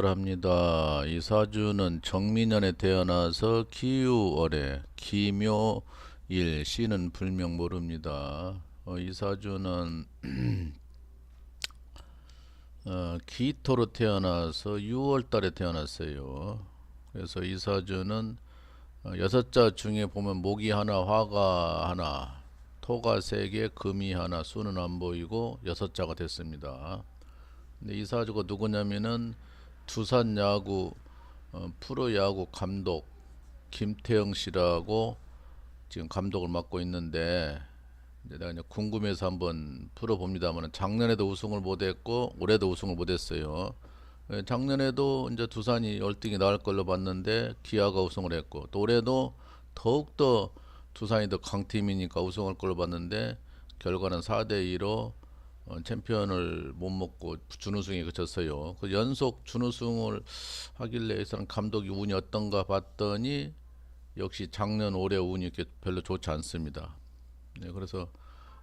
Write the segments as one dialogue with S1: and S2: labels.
S1: 합니다. 이사주는 정민년에 태어나서 기유월에 기묘일 씨는 불명 모릅니다. 어, 이사주는 어, 기토로 태어나서 6월달에 태어났어요. 그래서 이사주는 어, 여섯 자 중에 보면 목이 하나, 화가 하나, 토가 세 개, 금이 하나, 수는 안 보이고 여섯 자가 됐습니다. 근데 이사주가 누구냐면은 두산 야구 어, 프로 야구 감독 김태형 씨라고 지금 감독을 맡고 있는데 이제 내가 이제 궁금해서 한번 풀어봅니다만 작년에도 우승을 못했고 올해도 우승을 못했어요. 예, 작년에도 이제 두산이 열등이 나올 걸로 봤는데 기아가 우승을 했고 또 올해도 더욱더 두산이 더 강팀이니까 우승할 걸로 봤는데 결과는 4대 2로 어, 챔피언을 못 먹고 준우승에 그쳤어요. 그 연속 준우승을 하길래 이 사람 감독이 운이 어떤가 봤더니 역시 작년 올해 운이 이렇게 별로 좋지 않습니다. 네, 그래서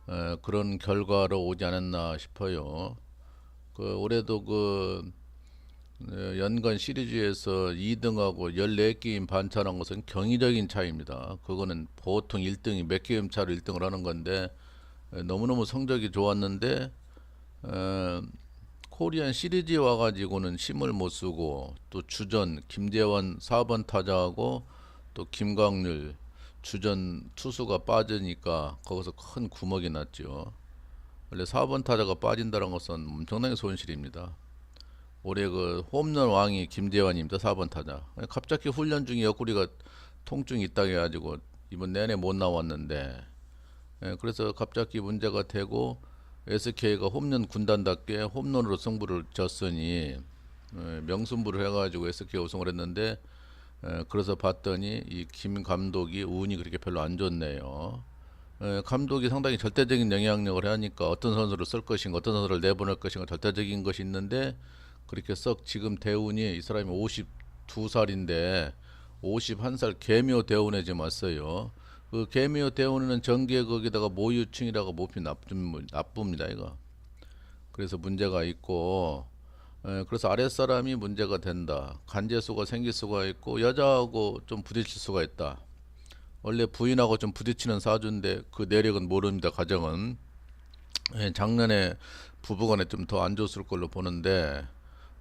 S1: 에, 그런 결과로 오지 않았나 싶어요. 그 올해도 그 에, 연간 시리즈에서 2등하고 14게임 반차한 것은 경이적인 차이입니다. 그거는 보통 1등이 몇 게임 차로 1등을 하는 건데 에, 너무너무 성적이 좋았는데 에, 코리안 시리즈에 와가지고는 힘을 못 쓰고 또 주전 김재원 4번 타자하고 또 김광률 주전 투수가 빠지니까 거기서 큰 구멍이 났죠. 원래 4번 타자가 빠진다는 것은 엄청나게 손실입니다. 올해 그 홈런 왕이 김재환입니다. 4번 타자. 갑자기 훈련 중에 옆구리가 통증이 있다 해가지고 이번 내내 못 나왔는데 예, 그래서 갑자기 문제가 되고 SK가 홈런 군단답게 홈런으로 승부를 졌으니 예, 명승부를 해가지고 SK가 우승을 했는데 에, 그래서 봤더니 이 김 감독이 운이 그렇게 별로 안 좋네요. 에, 감독이 상당히 절대적인 영향력을 하니까 어떤 선수를 쓸 것인가, 어떤 선수를 내보낼 것인가 절대적인 것이 있는데 그렇게 썩 지금 대운이 이 사람이 52살인데 51살 개묘 대운에 지금 왔어요. 그 개묘 대운에는 전개 거기다가 모유층이라고 몹시 나쁜 나쁩니다 이거. 그래서 문제가 있고 에, 그래서 아랫사람이 문제가 된다. 간제수가 생길 수가 있고 여자하고 좀 부딪힐 수가 있다. 원래 부인하고 좀 부딪히는 사주인데 그 내력은 모릅니다. 가정은 예, 작년에 부부간에 좀 더 안 좋았을 걸로 보는데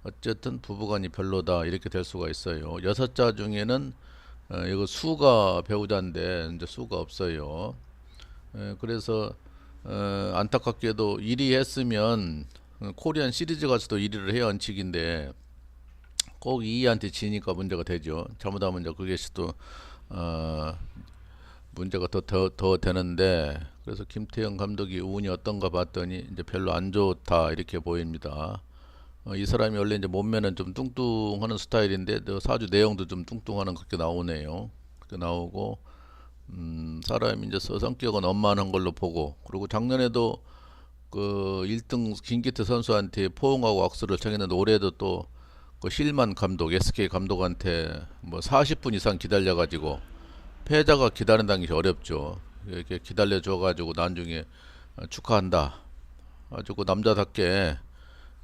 S1: 어쨌든 부부간이 별로다 이렇게 될 수가 있어요. 여섯 자 중에는 어, 이거 수가 배우자인데 이제 수가 없어요. 예, 그래서 어, 안타깝게도 1위 했으면 어, 코리안 시리즈 가서도 1위를 해야 원칙인데 꼭 2위한테 지니까 문제가 되죠. 잘못하면 이제 그게 또 어, 문제가 더, 더, 더 되는데 그래서 김태형 감독이 운이 어떤가 봤더니 이제 별로 안 좋다 이렇게 보입니다. 어, 이 사람이 원래 이제 몸매는 좀 뚱뚱하는 스타일인데 또 사주 내용도 좀 뚱뚱하는 그렇게 나오네요. 그렇게 나오고 음, 사람이 이제 서- 성격은 엄만한 걸로 보고 그리고 작년에도 그 1등 김기태 선수한테 포옹하고 악수를 청했는데 올해도 또 그 실만 감독 SK 감독한테 뭐 40분 이상 기다려 가지고 패자가 기다린다는 게 어렵죠. 이렇게 기다려 줘 가지고 나중에 어, 축하한다. 아주 그 남자답게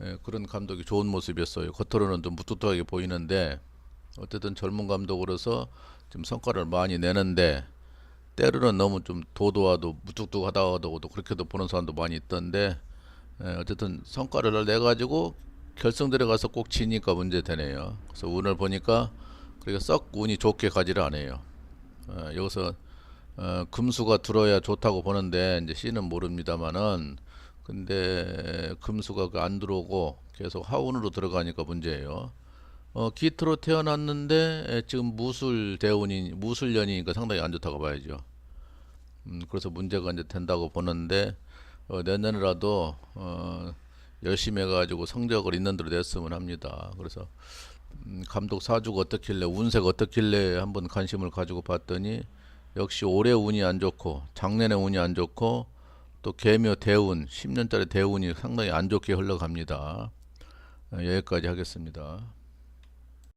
S1: 예, 그런 감독이 좋은 모습이었어요. 겉으로는 좀 무뚝뚝하게 보이는데 어쨌든 젊은 감독으로서 좀 성과를 많이 내는데 때로는 너무 좀 도도하도 무뚝뚝하다고도 그렇게도 보는 사람도 많이 있던데 예, 어쨌든 성과를 내 가지고 결승들에 가서 꼭 지니까 문제 되네요. 그래서 운을 보니까 그렇게 썩 운이 좋게 가지를 않아요. 어, 여기서 어, 금수가 들어야 좋다고 보는데 이제 씨는 모릅니다만은 근데 금수가 그안 들어오고 계속 하운으로 들어가니까 문제예요. 어, 기트로 태어났는데 에, 지금 무술 대운이 무술년이니까 상당히 안 좋다고 봐야죠. 음, 그래서 문제가 이제 된다고 보는데 어, 내년에라도 어, 열심히 해가지고 성적을 있는 대로 냈으면 합니다. 그래서 음, 감독 사주가 어떻길래 운세가 어떻길래 한번 관심을 가지고 봤더니 역시 올해 운이 안 좋고 작년에 운이 안 좋고 또 개묘 대운 10년짜리 대운이 상당히 안 좋게 흘러갑니다. 어, 여기까지 하겠습니다.